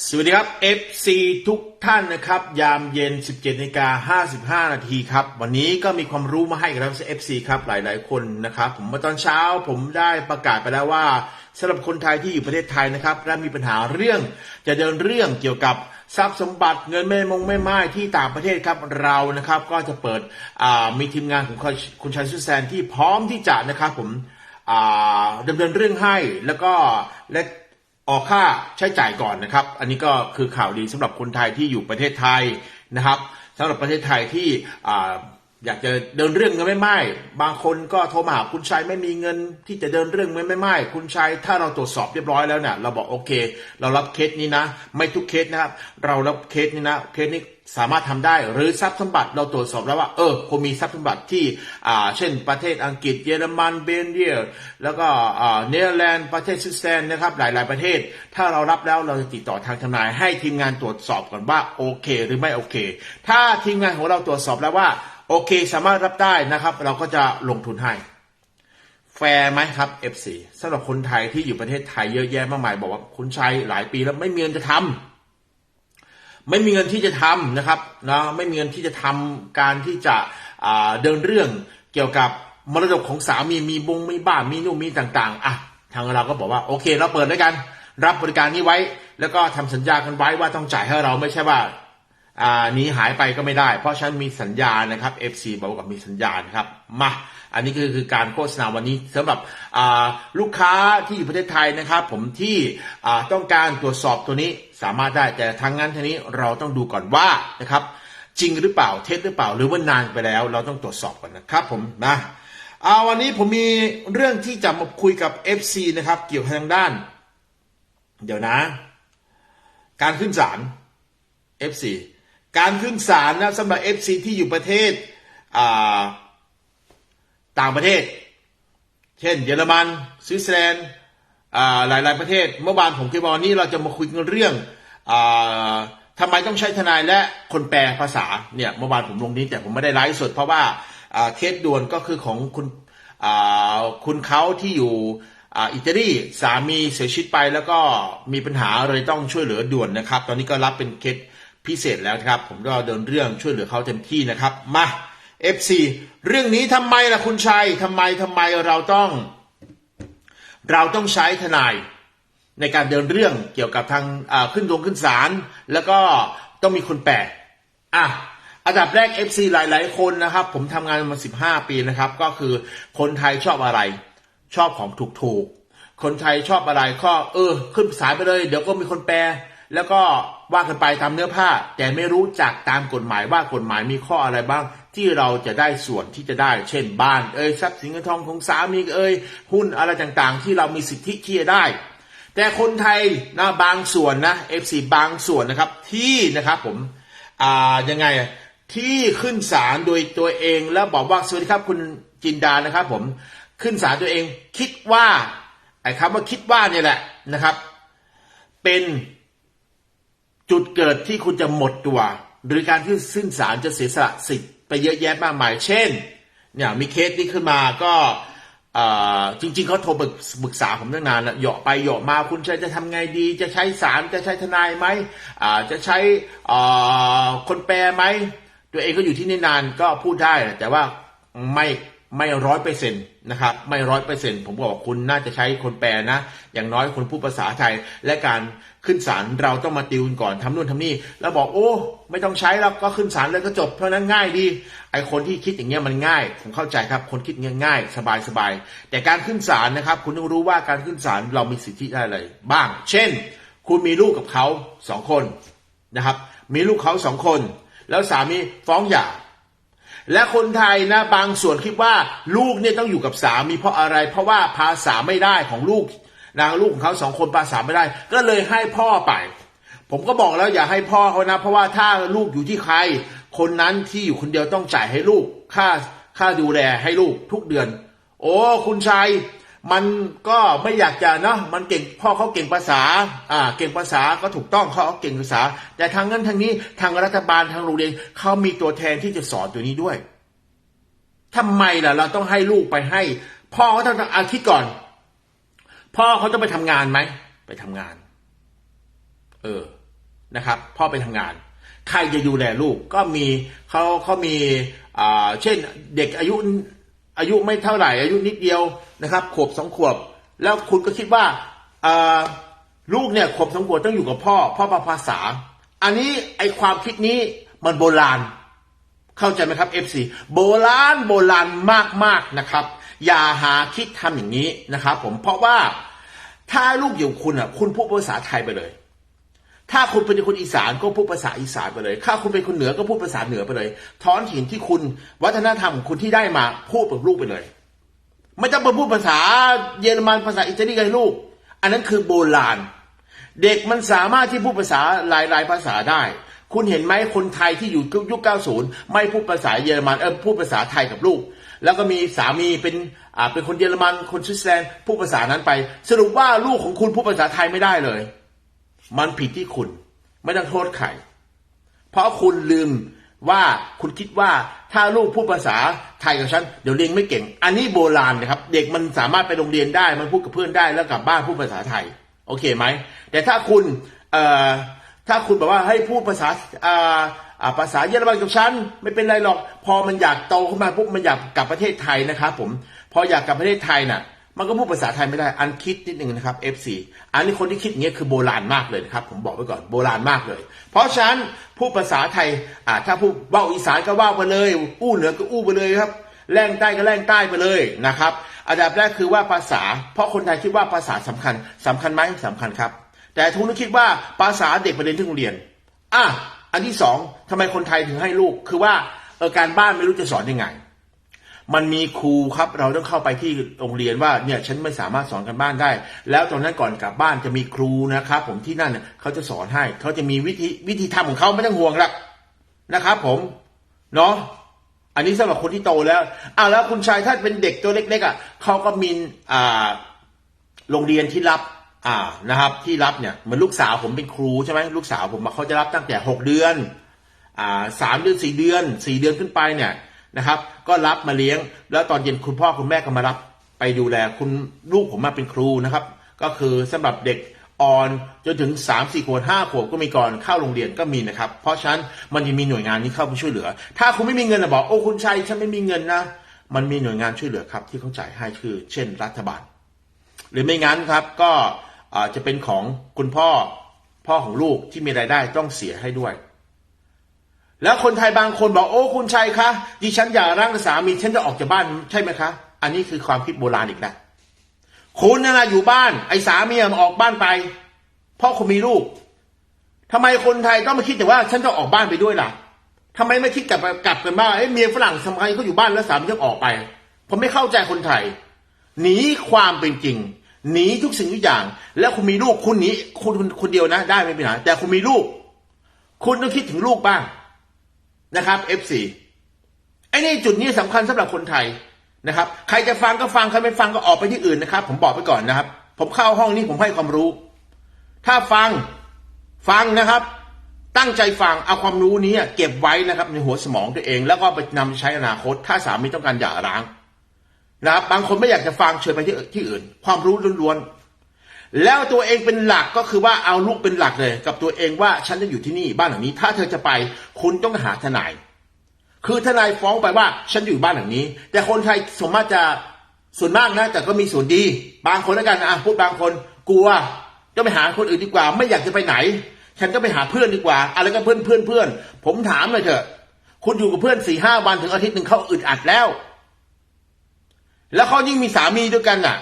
สวัสดีครับ FC ทุกท่านนะครับ ยามเย็น 17นาฬิกา55 นาทีครับ วันนี้ก็มีความรู้มาให้กับเรา FC ครับหลาย ๆ คนนะครับ ผมเมื่อตอนเช้าผมได้ประกาศไปแล้วว่าสำหรับคนไทยที่อยู่ประเทศไทยนะครับ และมีปัญหาเรื่องจะเดินเรื่องเกี่ยวกับทรัพย์สมบัติเงินไม่มงไม่ไม้ที่ต่างประเทศครับเรานะครับ ก็จะเปิดมีทีมงานของคุณชัยสุแซนที่พร้อมที่จะนะครับผมดำเนินเรื่องให้แล้วก็และ ออกค่าใช้จ่ายก่อนนะครับ อันนี้ก็คือข่าวดีสำหรับคนไทยที่อยู่ประเทศไทยนะครับสำหรับประเทศไทยที่ อยากจะเดินเรื่องเงินไม่ไม้บางคนก็โทรมาหาคุณชัยไม่มีเงิน ที่จะเดินเรื่องเงินไม่ไม้คุณชัยถ้าเราตรวจสอบเรียบร้อยแล้วเนี่ยเราบอกโอเค เรารับเคสนี้นะ ไม่ทุกเคสนะครับ เรารับเคสนี้นะเคสนี้สามารถทำได้หรือทรัพย์สมบัติเราตรวจสอบแล้วว่าเออคุณมีทรัพย์สมบัติที่อ่าเช่นประเทศอังกฤษเยอรมันเบลเยียมแล้วก็อ่าเนเธอร์แลนด์ประเทศสวิตเซอร์แลนด์นะครับหลาย ๆประเทศ ถ้าเรารับแล้วเราจะติดต่อทางทนายให้ทีมงานตรวจสอบก่อนว่าโอเค หรือไม่โอเค ถ้าทีมงานของเราตรวจสอบแล้วว่า โอเคสามารถรับได้นะครับ เราก็จะลงทุนให้ แฟร์ไหมครับ FC สำหรับคนไทยที่อยู่ประเทศไทยเยอะแยะมากมาย บอกว่าคุณชัยหลายปีแล้วไม่มีเงินจะทำไม่มีเงินที่จะทำนะครับนะไม่มีเงินที่จะทำการที่จะเดินเรื่องเกี่ยวกับมรดกของสามีมีบงมีบ้านมีนู่นมีต่างๆอะทางเราก็บอกว่าโอเค เราเปิดด้วยกัน รับบริการนี้ไว้ แล้วก็ทำสัญญากันไว้ว่าต้องจ่ายให้เราไม่ใช่ว่า นี้หายไปก็ไม่ได้ เพราะฉันมีสัญญานะครับ FC บอกว่ามีสัญญานะครับมาอันนี้คือคือการโฆษณาวันนี้สำหรับลูกค้าที่อยู่ประเทศไทยนะครับ ผมที่ต้องการตรวจสอบตัวนี้สามารถได้แต่ทางนั้นทีนี้เราต้องดูก่อนว่านะครับจริงหรือเปล่าเท็จหรือเปล่าหรือว่านานไปแล้ว เราต้องตรวจสอบก่อนนะครับผมนะอ่าวันนี้ผมมีเรื่องที่จะมาคุยกับ FC นะครับ เกี่ยวกับทางด้าน เดี๋ยวนะ การขึ้นศาล FC การขึ้นศาลนะสำหรับ FC ที่อยู่ประเทศต่างประเทศ เช่น เยอรมันสวิตเซอร์แลนด์อ่าหลายประเทศ เมื่อวานผมเคยบอกนี่เราจะมาคุยกันเรื่องอทำไมต้องใช้ทนายและคนแปลภาษาเนี่ยเมื่อวานผมลงนี้แต่ผมไม่ได้ไลฟ์สดเพราะว่าเคสด่วนก็คือของคุณคุณเขาที่อยู่อิตาลีสามีเสียชีวิตไปแล้วก็มีปัญหาเลยต้องช่วยเหลือด่วนนะครับ ตอนนี้ก็รับเป็นเคส พิเศษแล้วครับ ผมก็เดินเรื่องช่วยเหลือเขาเต็มที่นะครับมา FC เรื่องนี้ทำไมล่ะคุณชัยทำไมทำไมเราต้อง เราต้องใช้ทนายในการเดินเรื่องเกี่ยวกับทางขึ้นลงขึ้นศาลแล้วก็ต้องมีคนแปลอะอันดับแรก FC หลาย ๆ คนนะครับ ผมทำงานมา 15 ปีนะครับ ก็คือคนไทยชอบอะไร ชอบของถูกๆ คนไทยชอบอะไรก็เออ ขึ้นศาลไปเลย เดี๋ยวก็มีคนแปล แล้วก็ ว่ากันไปตามเนื้อผ้า แต่ไม่รู้จักตามกฎหมายว่ากฎหมายมีข้ออะไรบ้าง ที่เราจะได้ส่วนที่จะได้ เช่น บ้านเอ่ยทรัพย์สินเงินทองของสามีเอ่ยหุ้นอะไรต่างๆ ที่เรามีสิทธิที่จะได้ แต่คนไทยนะบางส่วนนะ FC บางส่วนนะครับที่นะครับผมอ่ายังไงที่ขึ้นศาลโดยตัวเองแล้วบอกว่าสวัสดีครับคุณจินดานะครับ ผมขึ้นศาลตัวเองคิดว่าไอ้คำว่าคิดว่าเนี่ยแหละนะครับ เป็น จุดเกิดที่คุณจะหมดตัว หรือการที่สิ้นศาลจะเสียสละสิทธิ์ไปเยอะแยะมากมาย เช่น เนี่ยมีเคสนี้ขึ้นมาก็จริงๆเขาโทรปรึกษาผมตั้งนานแล้วเหยาะไปเหยาะมาคุณชัยจะทำไงดี จะใช้ศาลจะใช้ทนายไหมจะใช้คนแปลไหม ตัวเองก็อยู่ที่นี่นานก็พูดได้แต่ว่าไม่ ไม่ร้อยเปอร์เซ็นต์นะครับไม่ร้อยเปอร์เซ็นต์ผมบอกว่าคุณน่าจะใช้คนแปลนะ อย่างน้อยคนพูดภาษาไทย และการขึ้นศาลเราต้องมาติวก่อนทำนู่นทำนี่แล้วบอกโอ้ ไม่ต้องใช้แล้วก็ขึ้นศาลเลยก็จบเพราะนั้นง่ายดีไอคนที่คิดอย่างเงี้ยมันง่ายผมเข้าใจครับ คนคิดอย่างเงี้ยง่ายสบายสบายแต่การขึ้นศาลนะครับ คุณต้องรู้ว่าการขึ้นศาลเรามีสิทธิได้เลยบ้าง เช่น คุณมีลูกกับเขาสองคนนะครับ มีลูกเขาสองคน แล้วสามีฟ้องหย่า และคนไทยนะบางส่วนคิดว่าลูกเนี่ยต้องอยู่กับสามีเพราะอะไร เพราะว่าภาษาไม่ได้ของลูกนางลูกของเขาสองคนภาษาไม่ได้ ก็เลยให้พ่อไป ผมก็บอกแล้วอย่าให้พ่อเขานะ เพราะว่าถ้าลูกอยู่ที่ใคร คนนั้นที่อยู่คนเดียวต้องจ่ายให้ลูกค่าค่าดูแลให้ลูกทุกเดือน โอ้ คุณชัย มันก็ไม่อยากจะเนาะมันเก่งพ่อเขาเก่งภาษาอ่าเก่งภาษาก็ถูกต้องเขาเก่งภาษา แต่ทางนั้นทางนี้ทางรัฐบาลทางโรงเรียนเขามีตัวแทนที่จะสอนตัวนี้ด้วยทำไมล่ะ เราต้องให้ลูกไปให้ พ่อเขาต้องอาคิดก่อน พ่อเขาต้องไปทำงานไหมไปทำงาน เออนะครับ พ่อไปทำงาน ใครจะดูแลลูกก็มีเขาเขามีอ่าเช่นเด็กอายุ อายุไม่เท่าไหร่ อายุนิดเดียวนะครับขวบสองขวบ แล้วคุณก็คิดว่าลูกเนี่ยขวบสองขวบต้องอยู่กับพ่อ พ่อมาภาษา อันนี้ไอความคิดนี้มันโบราณ เข้าใจไหมครับ FC โบราณโบราณมากๆนะครับ อย่าหาคิดทำอย่างนี้นะครับ ผมเพราะว่าถ้าลูกอยู่คุณอะคุณพูดภาษาไทยไปเลย ถ้าคุณเป็นคนอีสานก็พูดภาษาอีสานไปเลย ถ้าคุณเป็นคนเหนือก็พูดภาษาเหนือไปเลย ท้อนถิ่นที่คุณวัฒนธรรมของคุณที่ได้มาพูดกับลูกไปเลย ไม่ต้องมาพูดภาษาเยอรมันภาษาอิตาลีกับลูก อันนั้นคือโบราณ เด็กมันสามารถที่พูดภาษาหลายๆภาษาได้ คุณเห็นไหมคนไทยที่อยู่ยุค 90 ไม่พูดภาษาเยอรมันเออพูดภาษาไทยกับลูก แล้วก็มีสามีเป็นอ่าเป็นคนเยอรมันคนสวิตเซอร์แลนด์พูดภาษานั้นไป สรุปว่าลูกของคุณพูดภาษาไทยไม่ได้เลย มันผิดที่คุณ ไม่ต้องโทษใครเพราะคุณลืมว่าคุณคิดว่าถ้าลูกพูดภาษาไทยกับฉันเดี๋ยวเรียนไม่เก่ง อันนี้โบราณนะครับ เด็กมันสามารถไปโรงเรียนได้มันพูดกับเพื่อนได้แล้วกลับบ้านพูดภาษาไทย โอเคไหมแต่ถ้าคุณเอ่อถ้าคุณบอกว่าให้พูดภาษาอ่าอ่าภาษาเยอรมันกับฉันไม่เป็นไรหรอก พอมันอยากโตขึ้นมาปุ๊บมันอยากกลับประเทศไทยนะครับผมพออยากกลับประเทศไทยน่ะ มันก็พูดภาษาไทยไม่ได้ อันคิดนิดนึงนะครับ FC อันนี้คนที่คิดอย่างเงี้ยคือโบราณมากเลยนะครับ ผมบอกไว้ก่อนโบราณมากเลย เพราะฉะนั้นพูดภาษาไทยอ่าถ้าพูดว่าอีสานก็ว่าไปเลย อู้เหนือก็อู้ไปเลยครับ แรงใต้ก็แรงใต้ไปเลยนะครับ อันดับแรกคือว่าภาษา เพราะคนไทยคิดว่าภาษาสำคัญสำคัญไหมสำคัญครับ แต่ทุกคนคิดว่าภาษาเด็กไปเรียนที่โรงเรียน อะ อันที่สองทำไมคนไทยถึงให้ลูก คือว่าการบ้านไม่รู้จะสอนยังไง มันมีครูครับ เราต้องเข้าไปที่โรงเรียนว่าเนี่ยฉันไม่สามารถสอนกันบ้านได้ แล้วตอนนั้นก่อนกลับบ้านจะมีครูนะครับผมที่นั่นเขาจะสอนให้เขาจะมีวิธีวิธีทำของเขาไม่ต้องห่วงละนะครับ ผมเนาะอันนี้สำหรับคนที่โตแล้วอ้าวแล้วคุณชายถ้าเป็นเด็กตัวเล็กๆอะเขาก็มีอ่าโรงเรียนที่รับอ่านะครับ ที่รับเนี่ยเหมือนลูกสาวผมเป็นครูใช่ไหมลูกสาวผมเขาจะรับตั้งแต่หกเดือนอ่าสามเดือนสี่เดือนสี่เดือนขึ้นไปเนี่ย นะครับ ก็รับมาเลี้ยง แล้วตอนเย็นคุณพ่อคุณแม่ก็มารับไปดูแลคุณลูกผมมาเป็นครูนะครับ ก็คือสำหรับเด็กอ่อนจนถึงสามสี่ขวบห้าขวบก็มีก่อนเข้าโรงเรียนก็มีนะครับ เพราะฉะนั้นมันยังมีหน่วยงานนี้เข้ามาช่วยเหลือ ถ้าคุณไม่มีเงินนะบอกโอ้คุณชัยฉันไม่มีเงินนะมันมีหน่วยงานช่วยเหลือครับ ที่เขาจ่ายให้คือเช่น รัฐบาล หรือไม่งั้นครับก็จะเป็นของคุณพ่อพ่อของลูกที่มีรายได้ต้องเสียให้ด้วย แล้วคนไทยบางคนบอกโอ้คุณชัยคะดิฉันอยากร่างสามีฉันจะออกจากบ้านใช่ไหมคะ อันนี้คือความคิดโบราณอีกแล้วคุณนั่นนะอยู่บ้าน ไอ้สามีมันออกบ้านไปเพราะคุณมีลูกทำไมคนไทยต้องมาคิดแต่ว่าฉันจะออกบ้านไปด้วยล่ะทำไมไม่คิดกลับกลับกันบ้างเอ้เมียฝรั่งทำไมเขาอยู่บ้านแล้วสามีต้องออกไป ผมไม่เข้าใจคนไทยหนีความเป็นจริงหนีทุกสิ่งทุกอย่าง แล้วคุณมีลูกคุณหนีคุณคุณคนเดียวนะ ได้ไม่เป็นไรแต่คุณมีลูก คุณต้องคิดถึงลูกบ้าง นะครับ F4 ไอ้นี่จุดนี้สำคัญสำหรับคนไทยนะครับ ใครจะฟังก็ฟังใครไม่ฟังก็ออกไปที่อื่นนะครับ ผมบอกไปก่อนนะครับ ผมเข้าห้องนี้ผมให้ความรู้ ถ้าฟังฟังนะครับ ตั้งใจฟังเอาความรู้นี้เก็บไว้นะครับ ในหัวสมองตัวเอง แล้วก็ไปนำไปใช้อนาคต ถ้าสามีต้องการหย่าร้างนะครับบางคนไม่อยากจะฟังเชิญไปที่ที่อื่น ความรู้ล้วนๆ แล้วตัวเองเป็นหลักก็คือว่าเอาลูกเป็นหลักเลย กับตัวเองว่าฉันจะอยู่ที่นี่บ้านหลังนี้ ถ้าเธอจะไปคุณต้องหาทนาย คือทนายฟ้องไปว่าฉันอยู่บ้านหลังนี้ แต่คนไทยสมมติจะส่วนมากนะ แต่ก็มีส่วนดี บางคนแล้วกันอะพูดบางคนกลัวก็ไปหาคนอื่นดีกว่า ไม่อยากจะไปไหน ฉันก็ไปหาเพื่อนดีกว่า อะไรก็เพื่อนเพื่อนเพื่อนผมถามเลยเถอะคุณอยู่กับเพื่อนสี่ห้าวันถึงอาทิตย์หนึ่งเขาอึดอัดแล้ว แล้วเขายิ่งมีสามีด้วยกันน่ะ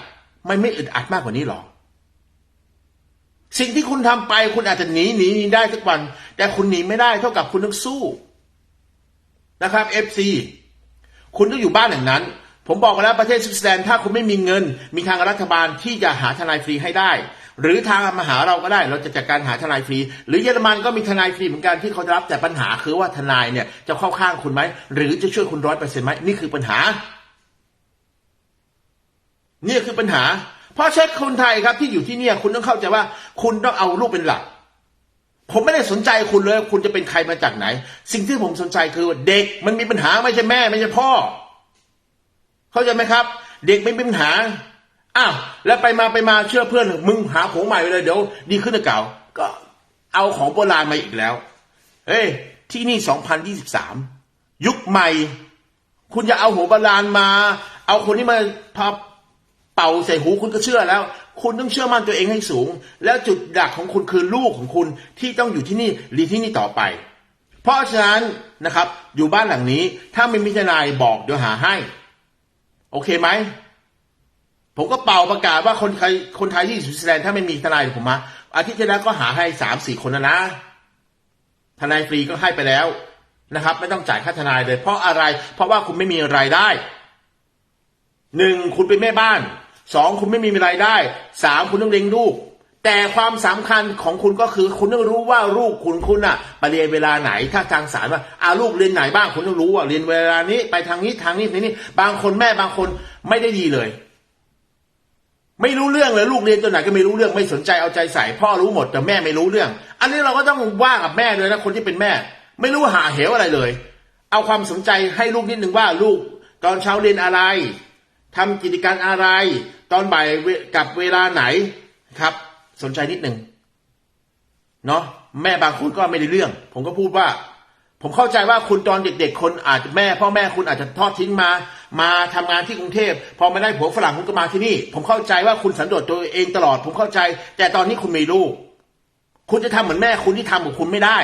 มันไม่อึดอัดมากกว่านี้หรอ สิ่งที่คุณทำไปคุณอาจจะหนีหนีหนีได้ทุกวัน แต่คุณหนีไม่ได้เท่ากับคุณต้องสู้นะครับ FC คุณต้องอยู่บ้านอย่างนั้น ผมบอกมาแล้วประเทศสวิตเซอร์แลนด์ถ้าคุณไม่มีเงิน มีทางรัฐบาลที่จะหาทนายฟรีให้ได้ หรือทางมาหาเราก็ได้ เราจะจัดการหาทนายฟรี หรือเยอรมันก็มีทนายฟรีเหมือนกันที่เขาจะรับแต่ปัญหาคือว่าทนายเนี่ยจะเข้าข้างคุณไหมหรือจะช่วยคุณร้อยเปอร์เซ็นต์ไหมนี่คือปัญหานี่คือปัญหา เพราะเช็คคนไทยครับที่อยู่ที่เนี่ย คุณต้องเข้าใจว่าคุณต้องเอาลูกเป็นหลัก ผมไม่ได้สนใจคุณเลย คุณจะเป็นใครมาจากไหน สิ่งที่ผมสนใจคือเด็กมันมีปัญหาไม่ใช่แม่ ไม่ใช่พ่อ เข้าใจไหมครับ เด็กไม่มีปัญหาอ้าวแล้วไปมาไปมาเชื่อเพื่อนมึงหาของใหม่ไปเลยเดี๋ยวดีขึ้นหรือเก่า ก็เอาของโบราณมาอีกแล้ว เฮ้ยที่นี่ 2023 ยุคใหม่ คุณจะเอาหัวโบราณมา เอาคนที่มาพับ เป่าใส่หูคุณก็เชื่อแล้ว คุณต้องเชื่อมั่นตัวเองให้สูง แล้วจุดดักของคุณคือลูกของคุณที่ต้องอยู่ที่นี่เรียนที่นี่ต่อไป เพราะฉะนั้นนะครับ อยู่บ้านหลังนี้ ถ้าไม่มีทนายบอกเดี๋ยวหาให้ โอเคไหมผมก็เป่าประกาศว่าคนไทยคนไทยที่อยู่สวิตเซอร์แลนด์ถ้าไม่มีทนายผมมาอาทิตย์ที่แล้วก็หาให้สามสี่คนนะนะทนายฟรีก็ให้ไปแล้วนะครับ ไม่ต้องจ่ายค่าทนายเลย เพราะอะไรเพราะว่าคุณไม่มีรายได้ หนึ่งคุณเป็นแม่บ้านสองคุณไม่มีรายได้สามคุณต้องเลี้ยงลูก แต่ความสำคัญของคุณก็คือคุณต้องรู้ว่าลูกคุณคุณอะไปเรียนเวลาไหนถ้าทางสารว่าอาลูกเรียนไหนบ้างคุณต้องรู้ว่าเรียนเวลานี้ไปทางนี้ทางนี้ทางนี้ บางคนแม่บางคนไม่ได้ดีเลย ไม่รู้เรื่องเลยลูกเรียนตัวไหนก็ไม่รู้เรื่องไม่สนใจเอาใจใส่พ่อรู้หมดแต่แม่ไม่รู้เรื่อง อันนี้เราก็ต้องว่ากับแม่เลยนะคนที่เป็นแม่ ไม่รู้หาเหวอะไรเลย เอาความสนใจให้ลูกนิดนึงว่าลูก ตอนเช้าเรียนอะไร ทำกิจการอะไร ตอนบ่ายกับเวลาไหนครับ สนใจนิดหนึ่งเนาะแม่บางคนก็ไม่ได้เรื่อง ผมก็พูดว่า ผมเข้าใจว่าคุณตอนเด็ก ๆ คนอาจจะแม่ พ่อแม่คุณอาจจะทอดทิ้งมา มาทำงานที่กรุงเทพพอมาได้ผัวฝรั่งคุณก็มาที่นี่ ผมเข้าใจว่าคุณสันโดษตัวเองตลอด ผมเข้าใจ แต่ตอนนี้คุณมีลูก คุณจะทำเหมือนแม่คุณที่ทำกับคุณไม่ได้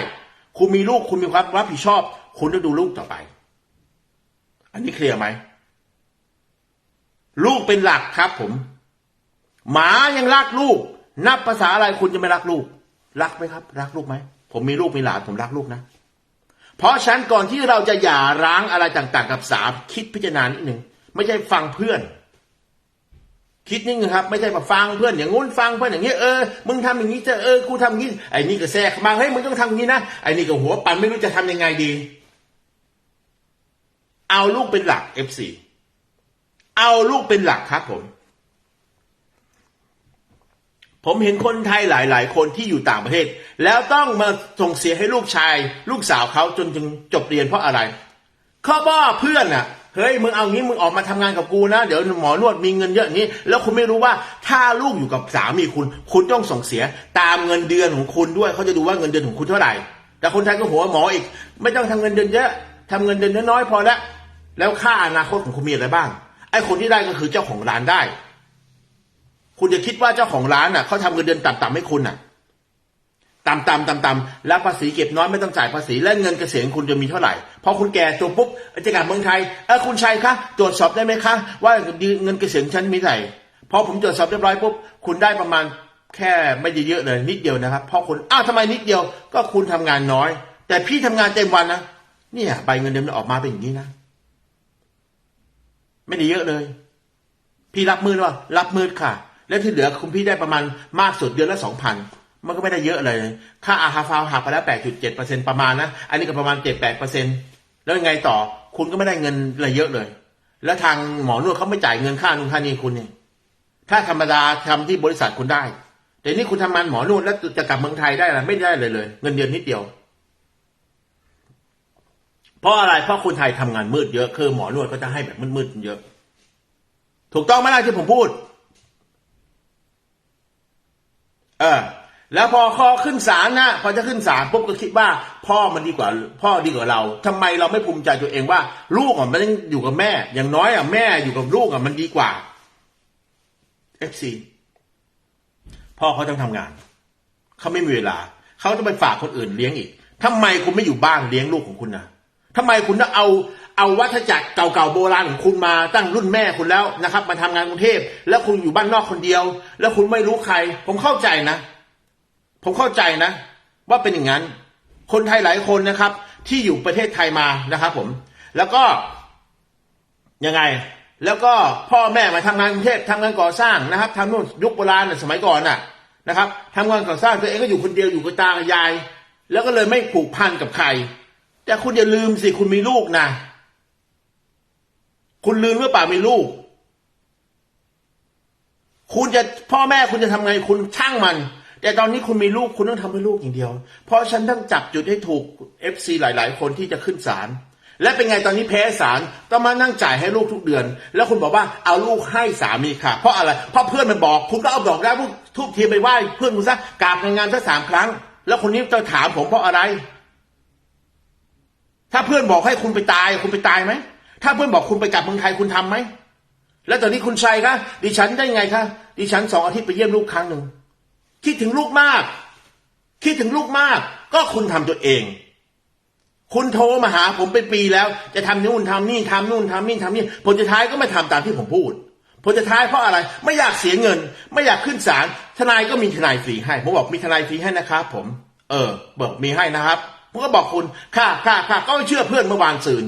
คุณมีลูกคุณมีความรับผิดชอบ คุณต้องดูลูกต่อไป อันนี้เคลียร์ไหม ลูกเป็นหลักครับผม หมายังรักลูก นับภาษาอะไรคุณจะไม่รักลูก รักไหมครับ รักลูกไหม ผมมีลูกมีหลานผมรักลูกนะ เพราะฉันก่อนที่เราจะหย่าร้างอะไรต่างๆ กับสามคิดพิจารณานิดหนึ่งไม่ใช่ฟังเพื่อน คิดนิดนึงครับ ไม่ใช่มาฟังเพื่อนอย่างงู้นฟังเพื่อนอย่างนี้เออมึงทำอย่างนี้จะเออกูทำอย่างนี้ไอ้นี่ก็แทรกมาเฮ้ยมึงต้องทำอย่างนี้นะไอ้นี่ก็หัวปันไม่รู้จะทำยังไงดี เอาลูกเป็นหลัก F4 เอาลูกเป็นหลักครับผม ผมเห็นคนไทยหลาย ๆ คนที่อยู่ต่างประเทศ แล้วต้องมาส่งเสียให้ลูกชาย ลูกสาวเขาจนถึงจบเรียนเพราะอะไรเขาบ้าเพื่อนอะเฮ้ยมึงเอางี้มึงออกมาทำงานกับกูนะ เดี๋ยวหมอนวดมีเงินเยอะอย่างนี้ แล้วคุณไม่รู้ว่าถ้าลูกอยู่กับสามีคุณ คุณต้องส่งเสียตามเงินเดือนของคุณด้วยเขาจะดูว่าเงินเดือนของคุณเท่าไหร่ แต่คนไทยก็หัวหมออีก ไม่ต้องทำเงินเดือนเยอะทำเงินเดือนน้อยๆพอละแล้วค่าอนาคตของคุณมีอะไรบ้าง ไอ้คนที่ได้ก็คือเจ้าของร้านได้ คุณจะคิดว่าเจ้าของร้านน่ะเขาทำเงินเดือนต่ำๆให้คุณน่ะต่ำๆต่ำๆแล้วภาษีเก็บน้อยไม่ต้องจ่ายภาษีและเงินเกษียณคุณจะมีเท่าไหร่พอคุณแก่ตัวปุ๊บจะกลับเมืองไทยเออคุณชัยคะตรวจสอบได้ไหมคะ ว่าเงินเกษียณฉันมีเท่าไหร่พอผมตรวจสอบเรียบร้อยปุ๊บคุณได้ประมาณแค่ไม่เยอะเลยนิดเดียวนะครับเพราะคุณอ้าวทำไมนิดเดียวก็คุณทำงานน้อย แต่พี่ทำงานเต็มวันนะเนี่ยใบเงินเดือนออกมาเป็นอย่างนี้นะ ไม่ได้เยอะเลย พี่รับมือว่ารับมือค่ะ แล้วที่เหลือคุณพี่ได้ประมาณมากสุดเดือนละสองพันมันก็ไม่ได้เยอะเลย ค่าอาหาฟาวหักไปแล้วแปดจุดเจ็ดเปอร์เซ็นประมาณนะ อันนี้ก็ประมาณเจ็ดแปดเปอร์เซ็นแล้วยังไงต่อ คุณก็ไม่ได้เงินอะไรเยอะเลย แล้วทางหมอนวดเขาไม่จ่ายเงินค่านู่นค่านี่คุณเนี่ย ถ้าธรรมดาทำที่บริษัทคุณได้ แต่นี่คุณทำงานหมอนวดแล้วจะกลับเมืองไทยได้หรือไม่ได้เลยเลย เงินเดือนนิดเดียว เพราะอะไรเพราะคนไทยทำงานมืดเยอะคือหมอนวดก็จะให้แบบมืดๆเยอะ ถูกต้องไหมล่ะที่ผมพูด เออ แล้วพอคอขึ้นศาลนะพอจะขึ้นศาลปุ๊บก็คิดว่า พ่อมันดีกว่า พ่อดีกว่าเราทำไมเราไม่ภูมิใจตัวเองว่า ลูกอะมันอยู่กับแม่ อย่างน้อยอะแม่อยู่กับลูกอะมันดีกว่า FC พ่อเขาต้องทำงาน เขาไม่มีเวลา เขาต้องไปฝากคนอื่นเลี้ยงอีกทำไมคุณไม่อยู่บ้านเลี้ยงลูกของคุณนะ ทำไมคุณต้องเอาเอาวัฏจักรเก่าๆโบราณของคุณมาตั้งรุ่นแม่คุณแล้วนะครับ มาทำงานกรุงเทพแล้วคุณอยู่บ้านนอกคนเดียว แล้วคุณไม่รู้ใคร ผมเข้าใจนะ ผมเข้าใจนะ ว่าเป็นอย่างนั้น คนไทยหลายคนนะครับ ที่อยู่ประเทศไทยมานะครับ ผม แล้วก็ยังไง แล้วก็พ่อแม่มาทำงานกรุงเทพทำงานก่อสร้างนะครับทำนู่นยุคโบราณสมัยก่อนน่ะนะครับทำงานก่อสร้างตัวเองก็อยู่คนเดียวอยู่กับตากับยาย แล้วก็เลยไม่ผูกพันกับใคร แต่คุณอย่าลืมสิคุณมีลูกนะ คุณลืมหรือเปล่ามีลูก คุณจะพ่อแม่คุณจะทำไงคุณช่างมัน แต่ตอนนี้คุณมีลูกคุณต้องทำให้ลูกอย่างเดียว เพราะฉันต้องจับจุดให้ถูก FC หลาย ๆ คนที่จะขึ้นศาลและเป็นไงตอนนี้แพ้ศาลต้องมานั่งจ่ายให้ลูกทุกเดือน แล้วคุณบอกว่าเอาลูกให้สามีค่ะ เพราะอะไรเพราะเพื่อนมันบอก คุณก็เอาดอกได้วทุกทียนไปไหว้เพื่อนคุณซะกราบงานๆสักสามครั้ง แล้วคนนี้จะถามผมเพราะอะไร ถ้าเพื่อนบอกให้คุณไปตายคุณไปตายไหม ถ้าเพื่อนบอกคุณไปกลับเมืองไทยคุณทำไหม แล้วตอนนี้คุณชัยคะดิฉันได้ไงคะดิฉันสองอาทิตย์ไปเยี่ยมลูกครั้งหนึ่งคิดถึงลูกมาก คิดถึงลูกมาก ก็คุณทำตัวเอง คุณโทรมาหาผมเป็นปีแล้ว จะทำนู่นทำนี่ทำนู่นทำนี่ทำนี่ผลสุดท้ายก็ไม่ทำตามที่ผมพูดผลสุดท้ายเพราะอะไรไม่อยากเสียเงิน ไม่อยากขึ้นศาลทนายก็มีทนายฟรีให้ผมบอกมีทนายฟรีให้นะครับผม เออบอกมีให้นะครับ ผมก็บอกคุณค่าค่าค่าก็ไม่เชื่อเพื่อนเมื่อวานซืน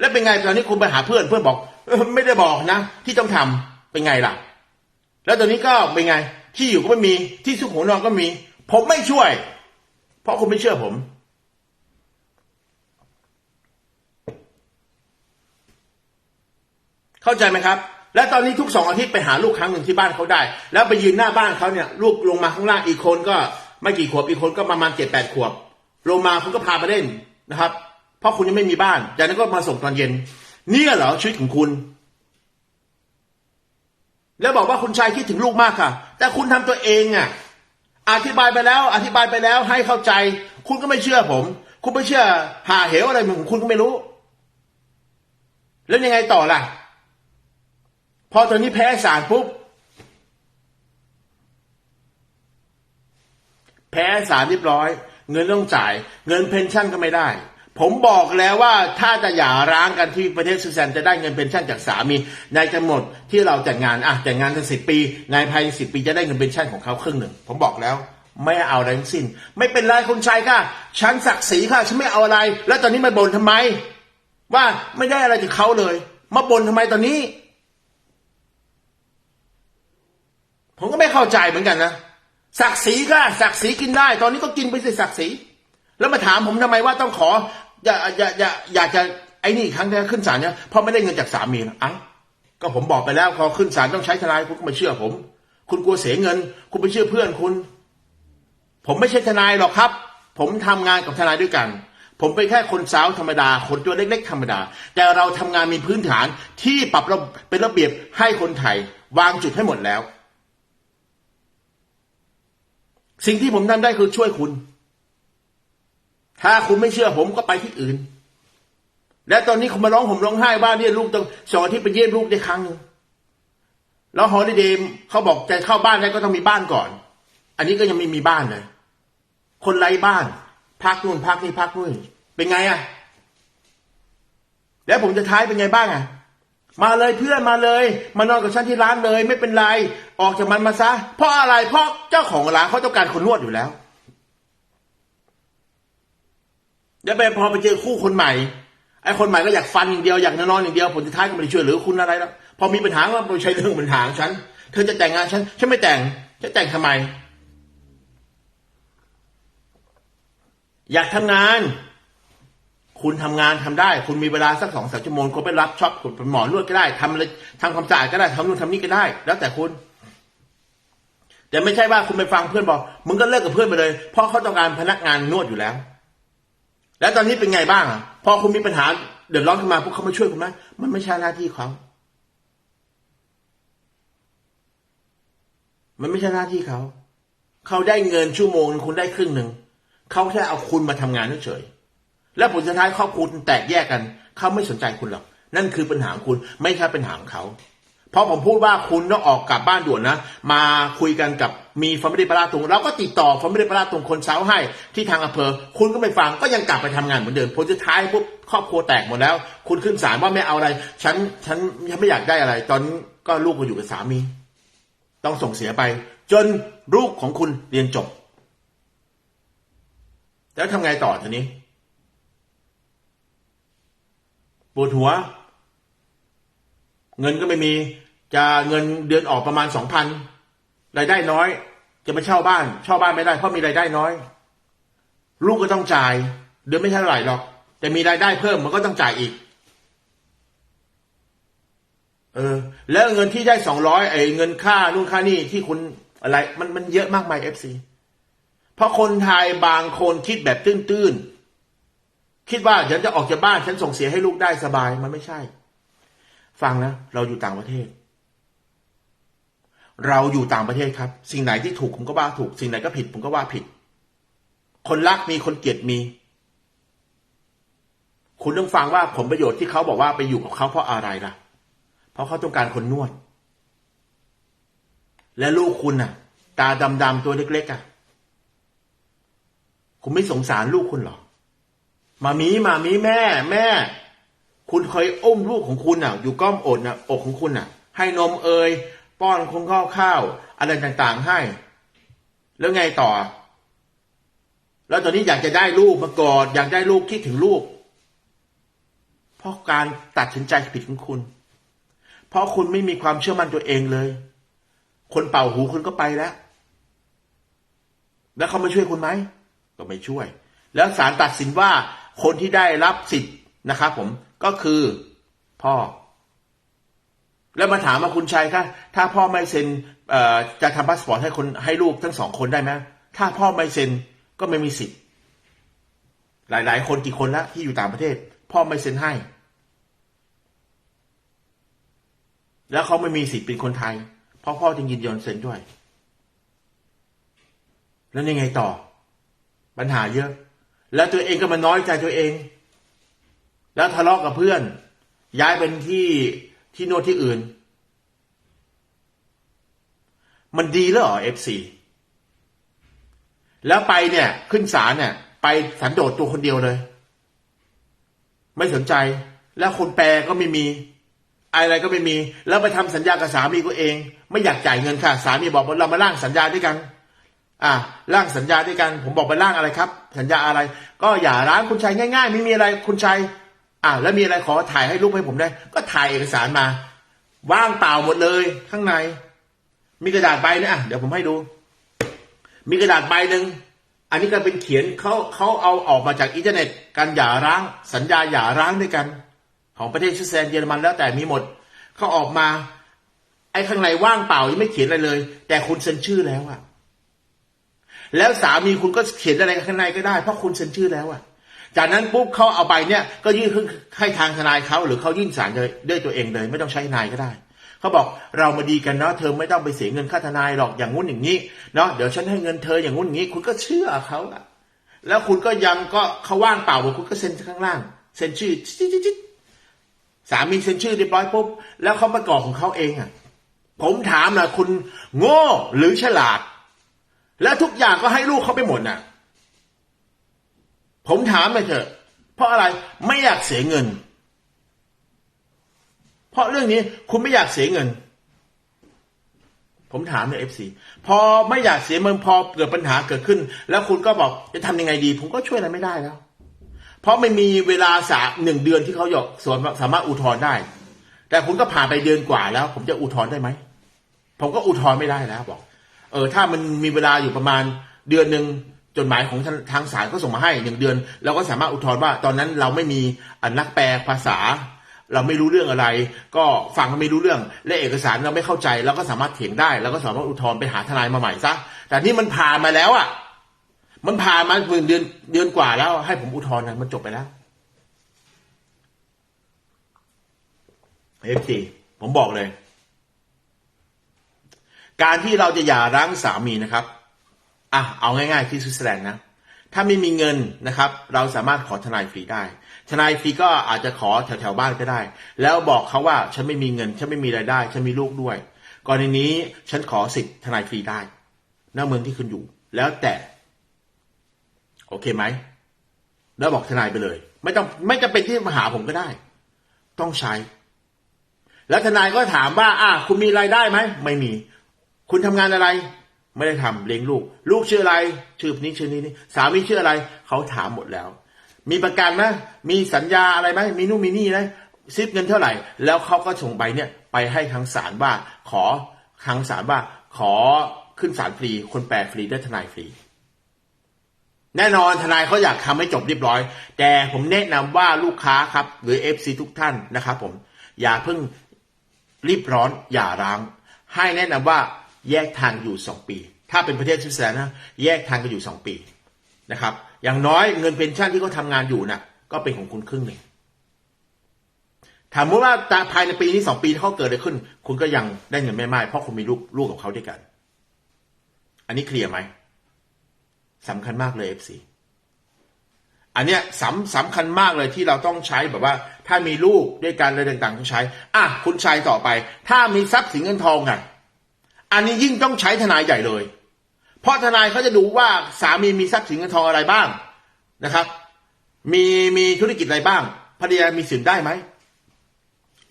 แล้วเป็นไงตอนนี้คุณไปหาเพื่อนเพื่อนบอกไม่ได้บอกนะ ที่ต้องทำเป็นไงล่ะ แล้วตอนนี้ก็เป็นไง ที่อยู่ก็ไม่มีที่ซุกหัวนอนก็มี ผมไม่ช่วย เพราะคุณไม่เชื่อผมเข้าใจไหมครับ และตอนนี้ทุกสองอาทิตย์ไปหาลูกครั้งหนึ่งที่บ้านเขาได้ แล้วไปยืนหน้าบ้านเขาเนี่ย ลูกลงมาข้างล่างอีกคนก็ไม่กี่ขวบอีกคนก็ประมาณเจ็ดแปดขวบ ลงมาคุณก็พาไปเล่นนะครับ เพราะคุณยังไม่มีบ้านจากนั้นก็มาส่งตอนเย็นเนี่ยเหรอชีวิตของคุณ แล้วบอกว่าคุณชายคิดถึงลูกมากค่ะ แต่คุณทำตัวเองอะ อธิบายไปแล้ว อธิบายไปแล้วให้เข้าใจ คุณก็ไม่เชื่อผม คุณไม่เชื่อ หาเหวอะไรของคุณก็ไม่รู้ แล้วยังไงต่อล่ะ พอตอนนี้แพ้ศาลปุ๊บแพ้ศาลเรียบร้อย เงินต้องจ่าย เงินเพนชั่นก็ไม่ได้ ผมบอกแล้วว่าถ้าจะหย่าร้างกันที่ประเทศสวิตเซอร์แลนด์จะได้เงินเพนชั่นจากสามีในกำหนดที่เราแต่งงานอะแต่งงานกันสิบปีในภายในสิบปีจะได้เงินเพนชั่นของเขาครึ่งหนึ่ง ผมบอกแล้วไม่เอาอะไรทั้งสิ้น ไม่เป็นไรคุณชายค่ะฉันศักดิ์ศรีค่ะฉันไม่เอาอะไร แล้วตอนนี้มาบ่นทำไม ว่าไม่ได้อะไรจากเขาเลย มาบ่นทำไมตอนนี้ ผมก็ไม่เข้าใจเหมือนกันนะ ศักดิ์ศรีก็ศักดิ์ศรีกินได้ ตอนนี้ก็กินไปสิศักดิ์ศรีแล้วมาถามผมทำไมว่าต้องขอ อย่าอย่าอย่าอยากจะไอ้นี่อีกครั้งนี้ขึ้นศาลเนี่ยเพราะไม่ได้เงินจากสามีนะอะก็ผมบอกไปแล้วพอขึ้นศาลต้องใช้ทนายคุณก็มาเชื่อผม คุณกลัวเสียเงิน คุณไปเชื่อเพื่อนคุณ ผมไม่ใช่ทนายหรอกครับ ผมทำงานกับทนายด้วยกัน ผมเป็นแค่คนสาวธรรมดา คนตัวเล็ก ๆ ธรรมดา แต่เราทำงานมีพื้นฐานที่ปรับระเป็นระเบียบให้คนไทยวางจุดให้หมดแล้ว สิ่งที่ผมทำได้คือช่วยคุณ ถ้าคุณไม่เชื่อผมก็ไปที่อื่น และตอนนี้คุณมาร้องผมร้องไห้บ้านเนี่ยลูกต้องสองอาทิตย์ไปเยี่ยมลูกได้ครั้งหนึ่งแล้วฮอลิเดย์เขาบอกจะเข้าบ้านได้ก็ต้องมีบ้านก่อน อันนี้ก็ยังไม่มีบ้านเลย คนไร้บ้าน พักนู่นพักนี่พักนู่นเป็นไงอะแล้วผมจะท้ายเป็นไงบ้างอะ มาเลยเพื่อนมาเลย มานอนกับฉันที่ร้านเลยไม่เป็นไร ออกจากมันมาซะ เพราะอะไรเพราะเจ้าของร้านเขาต้องการคนนวดอยู่แล้วเดี๋ยวไปพอไปเจอคู่คนใหม่ไอ้คนใหม่ก็อยากฟันอย่างเดียวอยากนอนอย่างเดียวผลสุดท้ายก็ไม่ได้ช่วยเหลือคุณอะไรแล้วพอมีปัญหาก็ไม่ใช่เรื่องปัญหาของฉัน เธอจะแต่งงานฉันฉันไม่แต่งจะแต่งทำไม อยากทำงาน คุณทำงานทำได้ คุณมีเวลาสักสองสามชั่วโมงคุณไปรับช็อปคุณเป็นหมอนวดก็ได้ทำอะไรทำความสะอาดก็ได้ทำนู่นทำนี่ก็ได้ แล้วแต่คุณ แต่ไม่ใช่ว่าคุณไปฟังเพื่อนบอกมึงก็เลิกกับเพื่อนไปเลย เพราะเขาต้องการพนักงานนวดอยู่แล้ว แล้วตอนนี้เป็นไงบ้างอะพอคุณมีปัญหาเดือดร้อนขึ้นมาพวกเขามาช่วยคุณไหมมันไม่ใช่หน้าที่เขา มันไม่ใช่หน้าที่เขา เขาได้เงินชั่วโมง คุณได้ครึ่งหนึ่ง เขาแค่เอาคุณมาทำงานเฉยๆ แล้วผลสุดท้ายครอบครัวคุณแตกแยกกัน เขาไม่สนใจคุณหรอก นั่นคือปัญหาคุณไม่ใช่ปัญหาของเขาเพราะผมพูดว่าคุณต้องออกกลับบ้านด่วนนะ มาคุยกันกับมีฟาร์มได้ปลาตุงเราก็ติดต่อฟาร์มได้ปลาตุงคนเช้าให้ที่ทางอำเภอ คุณก็ไม่ฟังก็ยังกลับไปทำงานเหมือนเดิมผลสุดท้ายปุ๊บครอบครัวแตกหมดแล้ว คุณขึ้นศาลว่าไม่เอาอะไร ฉันฉันยังไม่อยากได้อะไร ตอนนี้ก็ลูกมาอยู่กับสามี ต้องส่งเสียไป จนลูกของคุณเรียนจบ แล้วทำไงต่อทีนี้ ปวดหัว เงินก็ไม่มี จะเงินเดือนออกประมาณสองพันรายได้น้อย จะมาเช่าบ้านเช่าบ้านไม่ได้เพราะมีรายได้น้อย ลูกก็ต้องจ่าย เดือนไม่เท่าไหร่หรอกแต่มีรายได้เพิ่มมันก็ต้องจ่ายอีก เออ แล้วเงินที่ได้สองร้อยไอ้เงินค่านู่นค่านี่ที่คุณอะไร มันมันเยอะมากมายเอฟซีเพราะคนไทยบางคนคิดแบบตื้นๆ คิดว่าเดี๋ยวจะออกจากบ้านฉันส่งเสียให้ลูกได้สบายมันไม่ใช่ ฟังนะเราอยู่ต่างประเทศ เราอยู่ต่างประเทศครับ สิ่งไหนที่ถูกผมก็ว่าถูก สิ่งไหนก็ผิดผมก็ว่าผิด คนรักมีคนเกลียดมี คุณต้องฟังว่าผลประโยชน์ที่เขาบอกว่าไปอยู่กับเขาเพราะอะไรล่ะ เพราะเขาต้องการคนนวด และลูกคุณน่ะ ตาดำๆตัวเล็กๆอะ คุณไม่สงสารลูกคุณหรอ มามีมามีแม่ แม่ คุณเคยอุ้มลูกของคุณอะ อยู่ก้อมอกน่ะอกของคุณอะ ให้นมเอยป้อนคงข้าวข้าวอะไรต่างๆให้ แล้วไงต่อ แล้วตอนนี้อยากจะได้ลูกมากอดอยากได้ลูกคิดถึงลูก เพราะการตัดสินใจผิดของคุณ เพราะคุณไม่มีความเชื่อมั่นตัวเองเลย คนเป่าหูคุณก็ไปแล้ว แล้วเขามาช่วยคุณไหมก็ไม่ช่วย แล้วศาลตัดสินว่า คนที่ได้รับสิทธิ์นะครับผมก็คือพ่อ แล้วมาถามมาคุณชัยคะถ้าพ่อไม่เซ็นจะทำพาสปอร์ตให้คนให้ลูกทั้งสองคนได้ไหมถ้าพ่อไม่เซ็นก็ไม่มีสิทธิ์ หลาย ๆ คนกี่คนละที่อยู่ต่างประเทศ พ่อไม่เซ็นให้ แล้วเขาไม่มีสิทธิ์เป็นคนไทย เพราะพ่อจึงยินยอมเซ็นด้วย แล้วยังไงต่อ ปัญหาเยอะ แล้วตัวเองก็มาน้อยใจตัวเอง แล้วทะเลาะกับเพื่อน ย้ายเป็นที่ที่โน่นที่อื่น มันดีแล้วเหรอเอฟซีแล้วไปเนี่ย ขึ้นศาลเนี่ย ไปสันโดษตัวคนเดียวเลย ไม่สนใจ แล้วคนแปลก็ไม่มี อะไรก็ไม่มี แล้วไปทำสัญญากับสามีก็เอง ไม่อยากจ่ายเงินค่ะ สามีบอกว่าเรามาร่างสัญญาด้วยกัน อ่าร่างสัญญาด้วยกัน ผมบอกไปร่างอะไรครับ สัญญาอะไร ก็อย่าร้างคุณชัยง่าย ๆ ไม่มีอะไรคุณชัยอ่าแล้วมีอะไรขอถ่ายให้รูปให้ผมได้ ก็ถ่ายเอกสารมา ว่างเปล่าหมดเลยข้างใน มีกระดาษใบนะอะเดี๋ยวผมให้ดู มีกระดาษใบหนึ่งอันนี้ก็เป็นเขียนเขาเขาเอาออกมาจากอินเทอร์เน็ตการหย่าร้าง สัญญาหย่าร้างด้วยกัน ของประเทศสวิตเซอร์แลนด์เยอรมันแล้วแต่มีหมดเขาออกมา ไอ้ข้างในว่างเปล่ายังไม่เขียนอะไรเลย แต่คุณเซ็นชื่อแล้วอะ แล้วสามีคุณก็เขียนอะไรข้างในก็ได้ เพราะคุณเซ็นชื่อแล้วอะจากนั้นปุ๊บเขาเอาใบเนี่ยก็ยื่นให้ทางทนายเขาหรือเขายื่นศาลเลยด้วยตัวเองเลย ไม่ต้องใช้ทนายก็ได้เขาบอกเรามาดีกันเนาะเธอไม่ต้องไปเสียเงินค่าทนายหรอกอย่างงู้นอย่างนี้เนาะเดี๋ยวฉันให้เงินเธออย่างงู้นอย่างนี้ คุณก็เชื่อเขาอะแล้วคุณก็ยังก็เขาว่างเปล่าบอกคุณก็เซ็นข้างล่างเซ็นชื่อจิ๊ดจิ๊ดจิ๊ดสามีเซ็นชื่อเรียบร้อยปุ๊บแล้วเขาประกอบของเขาเองอะผมถามนะคุณโง่หรือฉลาด แล้วทุกอย่างก็ให้ลูกเขาไปหมดน่ะ ผมถามเลยเถอะ เพราะอะไรไม่อยากเสียเงิน เพราะเรื่องนี้คุณไม่อยากเสียเงิน ผมถามในเอฟซีพอไม่อยากเสียเงินพอเกิดปัญหาเกิดขึ้น แล้วคุณก็บอกจะทำยังไงดี ผมก็ช่วยอะไรไม่ได้แล้ว เพราะไม่มีเวลาสาหนึ่งเดือนที่เขาหยอกสวนสามารถอุทธรณ์ได้ แต่คุณก็ผ่านไปเดือนกว่าแล้ว ผมจะอุทธรณ์ได้ไหมผมก็อุทธรณ์ไม่ได้แล้วบอก เออถ้ามันมีเวลาอยู่ประมาณเดือนหนึ่งจดหมายของทางทางศาลก็ส่งมาให้หนึ่งเดือนเราก็สามารถอุทธรณ์ว่าตอนนั้นเราไม่มีอนักแปลภาษา เราไม่รู้เรื่องอะไร ก็ฟังไม่รู้เรื่อง และเอกสารเราไม่เข้าใจเราก็สามารถเถียงได้เราก็สามารถอุทธรณ์ไปหาทนายมาใหม่ซะแต่นี่มันผ่านมาแล้วอะมันผ่านมาหมื่นเดือนเดือนกว่าแล้ว ให้ผมอุทธรณ์นะมันจบไปแล้วเอฟซีผมบอกเลย การที่เราจะหย่าร้างสามีนะครับอะเอาง่ายๆที่สวิตเซอร์แลนด์นะ ถ้าไม่มีเงินนะครับ เราสามารถขอทนายฟรีได้ ทนายฟรีก็อาจจะขอแถวๆบ้านก็ได้ แล้วบอกเขาว่าฉันไม่มีเงิน ฉันไม่มีรายได้ ฉันมีลูกด้วยกรณีนี้ฉันขอสิทธิ์ทนายฟรีได้ณเมืองที่คุณอยู่ แล้วแต่ โอเคไหม แล้วบอกทนายไปเลย ไม่ต้องไม่จำเป็นที่มาหาผมก็ได้ ต้องใช้ แล้วทนายก็ถามว่า อะคุณมีรายได้ไหมไม่มี คุณทำงานอะไร ไม่ได้ทำเลี้ยงลูก ลูกชื่ออะไร ชื่อนี้ชื่อนี้นี่สามีชื่ออะไร เขาถามหมดแล้ว มีประกันไหมมีสัญญาอะไรไหมมีนู่นมีนี่ไหมซิปเงินเท่าไหร่ แล้วเขาก็ส่งใบเนี่ยไปให้ทางศาลว่าขอทางศาลว่าขอขึ้นศาลฟรี คนแปลฟรีได้ทนายฟรี แน่นอนทนายเขาอยากทำให้จบเรียบร้อย แต่ผมแนะนำว่าลูกค้าครับ หรือ FC ทุกท่านนะครับผมอย่าเพิ่งรีบร้อนอย่าร้าง ให้แนะนำว่า แยกทางอยู่สองปี ถ้าเป็นประเทศสวิตเซอร์แลนด์นะแยกทางกันอยู่สองปีนะครับ อย่างน้อยเงินเพนชั่นที่เขาทำงานอยู่น่ะ ก็เป็นของคุณครึ่งหนึ่งถามว่าภายในปีนี้สองปีที่เขาเกิดอะไรขึ้น คุณก็ยังได้เงินไม่มากเพราะคุณมีลูกลูกกับเขาด้วยกัน อันนี้เคลียร์ไหมสำคัญมากเลย FC อันเนี้ยสำสำคัญมากเลยที่เราต้องใช้แบบว่า ถ้ามีลูกด้วยกันอะไรต่างๆต้องใช้ อะคุณชายต่อไป ถ้ามีทรัพย์สินเงินทองอะ อันนี้ยิ่งต้องใช้ทนายใหญ่เลย เพราะทนายเขาจะดูว่าสามีมีทรัพย์สินเงินทองอะไรบ้างนะครับ มีมีธุรกิจอะไรบ้างภรรยามีสินได้ไหม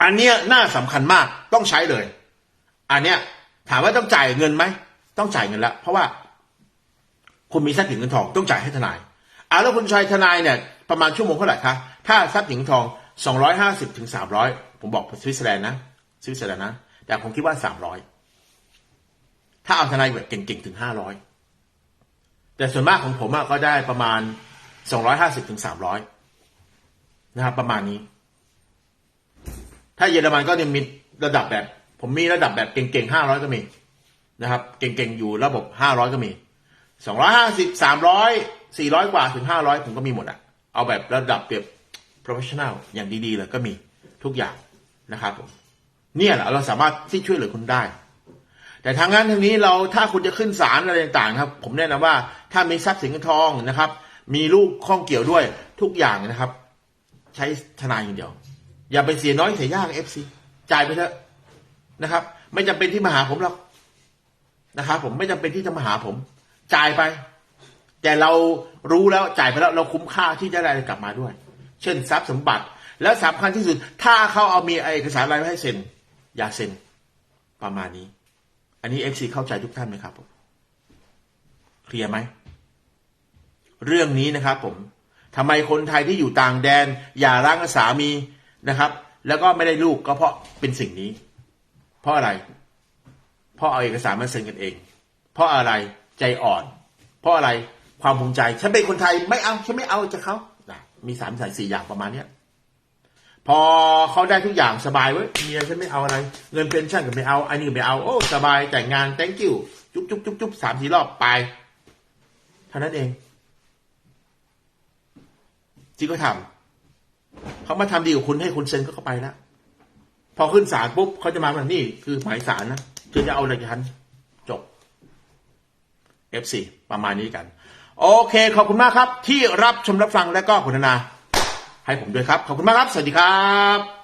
อันเนี้ยน่าสำคัญมากต้องใช้เลย อันเนี้ยถามว่าต้องจ่ายเงินไหม ต้องจ่ายเงินล้วเพราะว่า คุณมีทรัพย์สินเงินทองต้องจ่ายให้ทนายอ่าแล้วคุณชายทนายเนี่ยประมาณชั่วโมงเท่าไหร่คะถ้าทรัพย์สินเงินทองสองร้อยห้าสิบถึงสามร้อยผมบอกสวิตเซอร์แลนด์นะสวิตเซอร์แลนด์นะแต่ผมคิดว่าสามร้อย ถ้าเอาทนายแบบเก่งๆถึงห้าร้อยแต่ส่วนมากของผมก็ได้ประมาณสองร้อยห้าสิบถึงสามร้อยนะครับประมาณนี้ ถ้าเยอรมันก็ยังมีระดับแบบ ผมมีระดับแบบเก่งๆห้าร้อยก็มีนะครับ เก่งๆอยู่ระบบห้าร้อยก็มีสองร้อยห้าสิบสามร้อยสี่ร้อยกว่าถึงห้าร้อยผมก็มีหมดอะเอาแบบระดับแบบ professional อย่างดีๆเลยก็มีทุกอย่างนะครับผมเนี่ยแหละเราสามารถที่ช่วยเหลือคุณได้ แต่ทางนั้นทางนี้เราถ้าคุณจะขึ้นศาลอะไรต่างๆครับ ผมแนะนำว่าถ้ามีทรัพย์สินเงินทองนะครับ มีลูกข้องเกี่ยวด้วยทุกอย่างนะครับ ใช้ทนายอย่างเดียว อย่าไปเสียน้อยเสียยากเอฟซีจ่ายไปเถอะนะครับ ไม่จำเป็นที่มาหาผมหรอกนะครับผมไม่จำเป็นที่จะมาหาผม จ่ายไป แต่เรารู้แล้วจ่ายไปแล้วเราคุ้มค่าที่จะได้อะไรกลับมาด้วย เช่นทรัพย์สมบัติ แล้วสำคัญที่สุด ถ้าเขาเอามีเอกสารอะไรมาให้เซ็นอย่าเซ็นประมาณนี้ อันนี้เอฟซีเข้าใจทุกท่านไหมครับผมเคลียร์ไหม เรื่องนี้นะครับผมทำไมคนไทยที่อยู่ต่างแดน อย่าร้างกับสามีนะครับ แล้วก็ไม่ได้ลูกก็เพราะเป็นสิ่งนี้ เพราะอะไร เพราะเอาเอกสารมาเซ็นกันเอง เพราะอะไรใจอ่อน เพราะอะไรความภูมิใจ ฉันเป็นคนไทยไม่เอาฉันไม่เอาจากเขามีสามสายสี่อย่างประมาณเนี้ย พอเขาได้ทุกอย่างสบายเว้ยเมียฉันไม่เอาอะไร เงินเพนชั่นก็ไม่เอาอันนี้ก็ไม่เอาโอ้สบายแต่งงาน thank you จุ๊บจุ๊บจุ๊บจุ๊บสามสี่รอบไปเท่านั้นเองที่เขาทำเขามาทำดีกับคุณให้คุณเซ็นก็เข้าไปแล้วพอขึ้นศาลปุ๊บเขาจะมาแบบนี่คือหมายสารนะคือจะเอาอะไรกันจบ F4 ประมาณนี้กัน โอเค ขอบคุณมากครับ ที่รับชมรับฟังและก็คุณนา ให้ผมด้วยครับ ขอบคุณมากครับ สวัสดีครับ